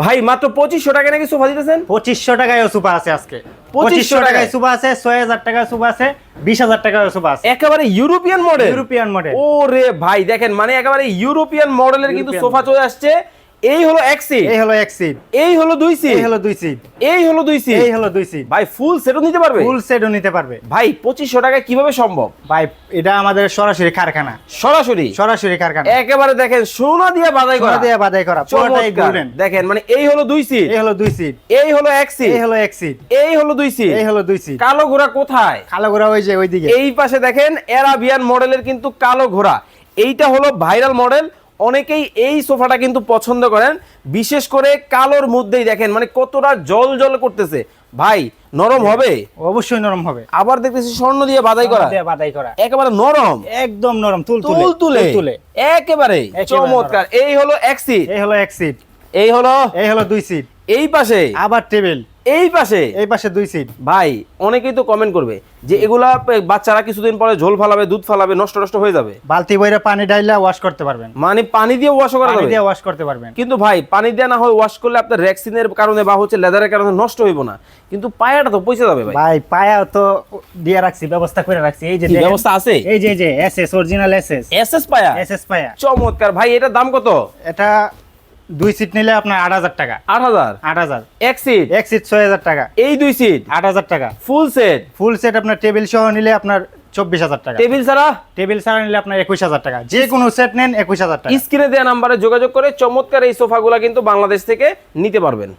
ভাই মাত্র পঁচিশশো টাকা নাকি সোফা দিতেছেন? পঁচিশশো টাকায় সুপা আছে আজকে। পঁচিশশো টাকায়? সোফা আছে ছয় হাজার টাকায় সুপা আছে বিশ হাজার টাকার সুপা আছে। একেবারে ইউরোপিয়ান মডেল ইউরোপিয়ান মডেল ও রে ভাই দেখেন মানে একেবারে ইউরোপিয়ান মডেলের কিন্তু সোফা চলে আসছে। এই হলো এক সিট এই হলো এক সিট এই হলো দুই সিট এই হলো দুই সিট এই হলো দুই সিট এই হলো দুই সিট ভাই ফুল সেটও নিতে পারবে ফুল সেটও নিতে পারবে ভাই পঁচিশশো টাকায় কীভাবে সম্ভব ভাই এটা আমাদের সরাসরি কারখানা সরাসরি সরাসরি কারখানা একেবারে দেখেন সোনা দিয়ে বাধাই করা সোনা দিয়ে বাদাই করা পুরোটাই গোল্ডেন দেখেন মানে এই হলো দুই সিট এই হলো দুই সিট এই হলো এক সিট এই হলো এক সিট এই হলো দুই সিট এই হলো দুই সিট কালো ঘোড়া কোথায় কালো ঘোড়া ওই যে ওইদিকে এই পাশে দেখেন এরাবিয়ান মডেলের কিন্তু কালো ঘোড়া এইটা হলো ভাইরাল মডেল অনেকেই এই সোফাটা কিন্তু পছন্দ করেন। বিশেষ করে কালোর মধ্যেই দেখেন মানে কতটা জল জল করতেছে। ভাই নরম হবে? অবশ্যই নরম হবে। আবার দেখতেছি স্বর্ণ দিয়ে বাধাই করা। বাদাই করা। একেবারে নরম? একদম নরম তুল তুল তুলে একেবারে চমৎকার। এই হলো এক সিট এই হলো এক সিট এই হলো এই হলো দুই সিট এই পাশে আবার টেবিল এই পাশে? এই পাশে দুই সিট ভাই অনেকেই তো কমেন্ট করবে যে এগুলা বাচ্চারা কিছুদিন পরে ঝোল ফালাবে দুধ ফালাবে নষ্ট নষ্ট হয়ে যাবে। বালতি বইরা পানি ডাইলা ওয়াশ করতে পারবেন। মানে পানি দিয়ে ওয়াশ করা যাবে? দিয়ে ওয়াশ করতে পারবেন। কিন্তু ভাই পানি দিয়ে না হয় ওয়াশ করলে আপনার রেক্সিনের কারণে বা হচ্ছে লেদারের কারণে নষ্ট হইব না। কিন্তু পায়াটা তো পয়সা যাবে ভাই। ভাই পায়া তো দিয়ে রাখছি ব্যবস্থা করে রাখছি। এই যে ব্যবস্থা আছে? এই যে এই যে এসএস অরিজিনাল এসএস এসএস পায়া? এসএস পায়া। চমৎকার। ভাই এটার দাম কত? এটা দুই সিট নিলে আপনার আট হাজার টাকা। আট হাজার? আট হাজার। এক সিট এক সিট ছয় হাজার টাকা। এই দুই সিট আট হাজার টাকা। ফুল সেট ফুল সেট আপনার টেবিল সহ নিলে আপনার চব্বিশ হাজার টাকা। টেবিল ছাড়া? টেবিল ছাড়া নিলে আপনার একুশ হাজার টাকা। যে কোনো সেট নেন একুশ হাজার টাকা। স্ক্রিনে দেওয়া নাম্বারে যোগাযোগ করে চমৎকার এই সোফাগুলা কিন্তু বাংলাদেশ থেকে নিতে পারবেন।